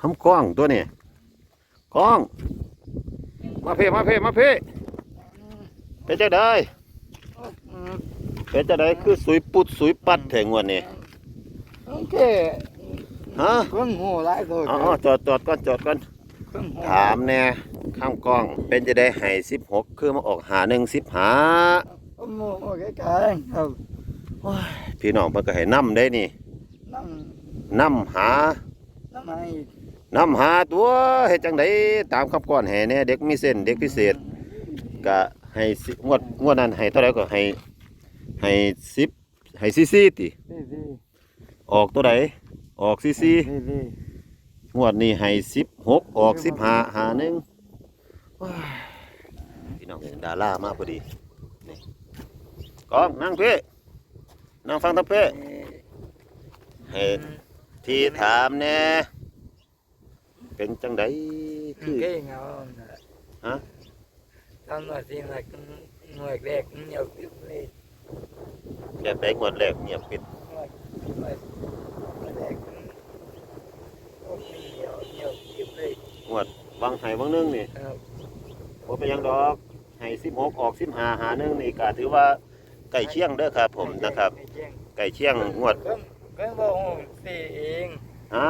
คำกล้องตัวนี้กล้อง มาเพ่มาเพ่มาเพ่เป็นจังไดเป็นจังไดคือสุยปุดสุยปัดแถงวันนี้โอเคฮะเครื่องหูหลายตัวอ๋อจอดจอดก่อนจอดก่อนเครื่องหูถามแน่ข้ามกล้องเป็นจะได้ให้สิบหกคือมาออกหาหนึ่งสิบหาโอ้โหโอเคกันครับพี่น้องเพิ่นก็ให้นํได้นี่นั่งนํหานั่งให้ นํหาตัวเฮ็ดจังไดตามคำก้อนแห่แน่เด็กมีเส้นเด็กพิเศษก็ให้สิงวดงวดนั้นให้เท่าไหร่ก็ให้ให้สิบให้ซีซีติดีดีออกตัวใดออกซีซีดีดีงวดนี้ให้สิบหกออกสิบหาหาหนึ่งว้ายพี่น้องดารามาพอดีนี่กองนั่งเพ่นั่งฟังทับเพ่ให้ที่ถามแน่ เป็นจังไดคืคืออเก่งเอาฮะทำหน่อยสิหน่อยหน่วยแรกเหนียวปิ๊บเลยแบบไดงวดแรกเงียบปิดหน่วยหน่วยแรกโอ้เหนียวเหนียวปิ๊บเลยงวดวางให้วางหนึงนี่ครับบ่เป็นหยังดอกให้สิบหกออกสิบหาหาหนึ่งนี่ก็ถือว่าใกล้เคียงเด้อครับผมนะครับไม่แจ้งใกล้เคียงงวดเครื่องเครื่องบอกหูสิเอง ฮะ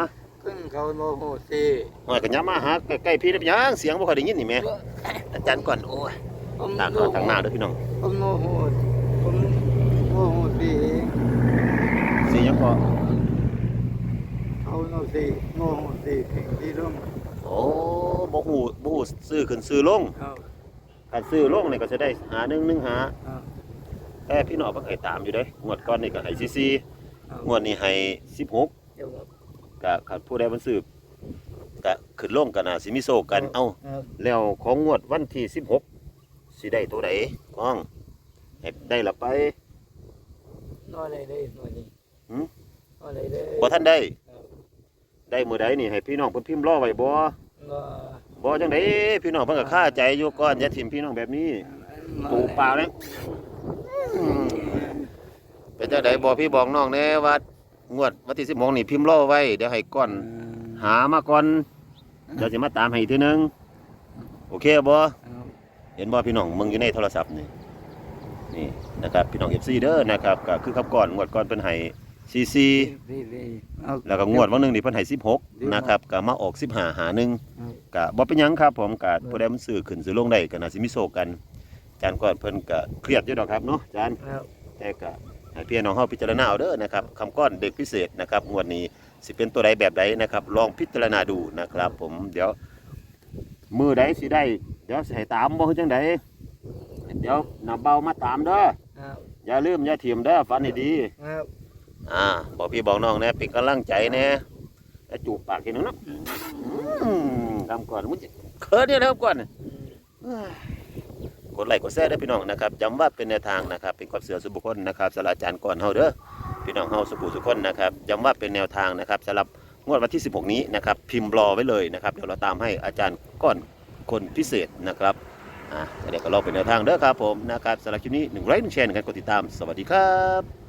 ขึ้นเขาโลโหสิหอยกันยามาหาใกล้ๆพี่ได้เป็นหยัง เสียงบ่ค่อยได้ยินนี่แหม่อาจารย์ก่อนโอ้ยผมต่างคนต่างหน้าเด้อพี่น้องผมโลโหผมโลโหสิเองเสียงก็เขาโลสิโลโหสิถึงที่ร่มโอ้บ่ฮู้บ่ฮู้ซื้อขึ้นซื้อลงครับคันซื้อลงนี่ก็จะได้หาหนึ่งหนึ่งหาครับแต่พี่น้องเพิ่นให้ตามอยู่เด้งวดก่อนนี่ก็ให้44ครับงวดนี้ให้16เดี๋ย วครับก็คันผู้ใดมันซื้อก็ขึ้นลงก็น่าสิมีโชคกันเอ้าครับแล้วของงวดวันที่16สิได้ตัวใดก้องให้ได้ละไปนอนเลยเลยนอนนี่หืมนอนเลยเลยบ่ทันได้ครับได้มื้อใดนี่ให้พี่น้องเพิ่นพิมพ์รอไว้บ่ก็บ่จังไดพี่น้องเพิ่นก็คาใจอยู่ก่อนอย่าถิ่มพี่น้องแบบนี้นอนปูเปล่าแล้วอืมเป็นจังไดบอกพี่บอกน้องแน่ว่า งวดวันที่สิบโมงนี่พิมพ์รอไว้ เดี๋ยวให้ก่อน หามาก่อน เดี๋ยวจะมาตามให้อีกทีหนึง โอเคบ่ครับเห็นบ่พี่น้องมึงอยู่ในโทรศัพท์นี่นี่นะครับพี่น้อง FC เด้อนะครับก็คือครับก่อนงวดก่อนเพิ่นให้44ดีดีเอาแล้วก็งวดวันหนึงนี่เพิ่นให้16นะครับก็มาออก15หาหนึ่งครับก็บ่เป็นหยังครับ ผมก็ผู้ใดมันซื้อขึ้นซื้อลงได้ก็น่าสิมีโชคกันอาจารย์ก่อนเพิ่นก็เครียดอยู่ดอกครับเนาะอาจารย์ครับแต่ก็ ให้พี่น้องเฮาพิจารณาเอาเด้อนะครับคำก้อนเด็กพิเศษนะครับงวดนี้สิเป็นตัวใดแบบใดนะครับ ลองพิจารณาดูนะครับ ผมเดี๋ยวมือใดสิได้ เดี๋ยวสิให้ตามบ่คือจังไดเดี๋ยวน้าเบามาตามเด้อครับอย่าลืมอย่าถิ่มเด้อฝันให้ดีครับอ่าบอกพี่บอกน้องแน่เป็นกำลังใจแน่แล้วจูบปากกินหนูเนาะอืมทำก่อนมึงจะเขินเนี่ยนะครับก่อนกด ไลค์กดแชร์ได้พี่น้องนะครับย้ำว่าเป็นแนวทางนะครับ เป็นความเสือสุบุคคลนะครับสารอาจารย์ก่อนเฮาเด้อพี่น้องเฮาสุขุสุคนนะครับย้ำว่าเป็นแนวทางนะครับสำหรับงวดวันที่ 16 นี้นะครับพิมพ์รอไว้เลยนะครับเดี๋ยวเราตามให้อาจารย์ก่อนคนพิเศษนะครับอ่าเดี๋ยวก็รอเป็นแนวทางเด้อครับผมนะครับสำหรับคลิปนี้หนึ่งไลค์หนึ่งแชร์หนึ่งการกดติดตาม สวัสดีครับ